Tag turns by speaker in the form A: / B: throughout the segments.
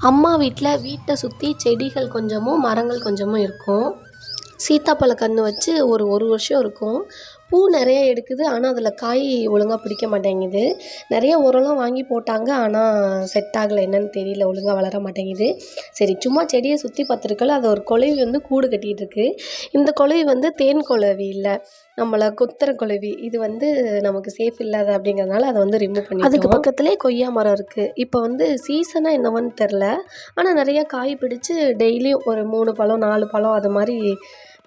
A: அம்மா வீட்டில் வீட்டை சுற்றி செடிகள் கொஞ்சமும் மரங்கள் கொஞ்சமும் இருக்கும். சீத்தாப்பழ கன்று வச்சு ஒரு ஒரு வருஷம் இருக்கும். பூ நிறைய எடுக்குது. ஆனால் அதில் காய் ஒழுங்காக பிடிக்க மாட்டேங்குது. நிறைய உரம்லாம் வாங்கி போட்டாங்க. ஆனால் செட் ஆகலை. என்னன்னு தெரியல. ஒழுங்காக வளர மாட்டேங்குது. சரி சும்மா செடியை சுற்றி பார்த்துருக்கல. அது ஒரு குளவி வந்து கூடு கட்டிகிட்டு இருக்கு இந்த குளவி வந்து தேன் குளவி இல்லை. நம்மளை கொத்துற குளவி இது வந்து நமக்கு சேஃப் இல்லாத அப்படிங்கிறதுனால அதை வந்து ரிமூவ் பண்ணி அதுக்கு பக்கத்துலேயே கொய்யா மரம் இருக்குது இப்போ வந்து சீசனாக என்னவன்னு தெரில ஆனால் நிறைய காய் பிடிச்சு டெய்லியும் ஒரு மூணு பழம் நாலு பழம் அது மாதிரி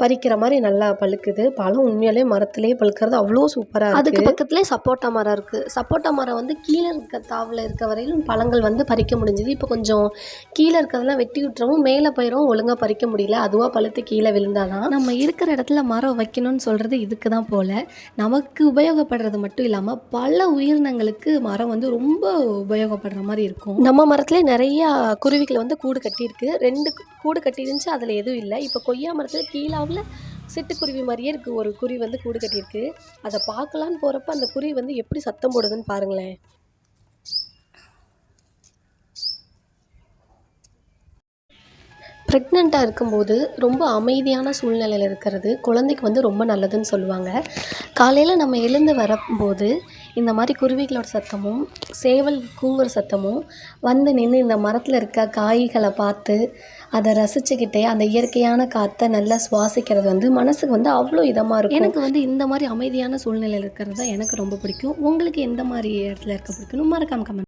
A: பறிக்கிற மாதிரி நல்லா பழுக்குது. பழம் உண்மையிலே மரத்துலேயே பழுக்கிறது அவ்வளோ சூப்பராக அதுக்கு பக்கத்துலேயே சப்போட்டா மரம் இருக்குது சப்போட்டா மரம் வந்து கீழே இருக்க தாவில் இருக்க வரையிலும் பழங்கள் வந்து பறிக்க முடிஞ்சுது. இப்போ கொஞ்சம் கீழே இருக்கிறதெல்லாம் வெட்டி விட்டுறவும் மேலே போயிடும் ஒழுங்காக பறிக்க முடியல. அதுவாக பழுத்து கீழே விழுந்தாதான். நம்ம இருக்கிற இடத்துல மரம் வைக்கணும்னு சொல்கிறது இதுக்கு தான் போல். நமக்கு உபயோகப்படுறது மட்டும் இல்லாமல் பல உயிரினங்களுக்கு மரம் வந்து ரொம்ப உபயோகப்படுற மாதிரி இருக்கும். நம்ம மரத்துலேயே நிறையா குருவிகள் வந்து கூடு கட்டியிருக்கு. ரெண்டு கூடு கட்டியிருந்துச்சு அதில் எதுவும் இல்லை. இப்போ கொய்யா மரத்தில் கீழாவில் சிட்டுக்குருவி மாதிரியே இருக்குது ஒரு குருவி வந்து கூடு கட்டியிருக்கு. அதை பார்க்கலான்னு போகிறப்ப அந்த குருவி வந்து எப்படி சத்தம் போடுதுன்னு பாருங்களேன். ப்ரெக்னெண்ட்டாக இருக்கும்போது ரொம்ப அமைதியான சூழ்நிலையில் இருக்கிறது. குழந்தைக்கு வந்து ரொம்ப நல்லதுன்னு சொல்லுவாங்க. காலையில் நம்ம எழுந்து வரும்போது இந்த மாதிரி குருவிகளோட சத்தமும் சேவல் கூவுற சத்தமும் வந்து நின்று இந்த மரத்தில் இருக்க காய்களை பார்த்து அதை ரசிச்சுக்கிட்டே அந்த இயற்கையான காற்றை நல்லா சுவாசிக்கிறது வந்து மனசுக்கு வந்து அவ்வளோ இதமாக இருக்கும். எனக்கு வந்து இந்த மாதிரி அமைதியான சூழ்நிலையில் இருக்கிறது தான் எனக்கு ரொம்ப பிடிக்கும். உங்களுக்கு எந்த மாதிரி இடத்துல இருக்க பிடிக்கணும் மறக்காம கமெண்ட்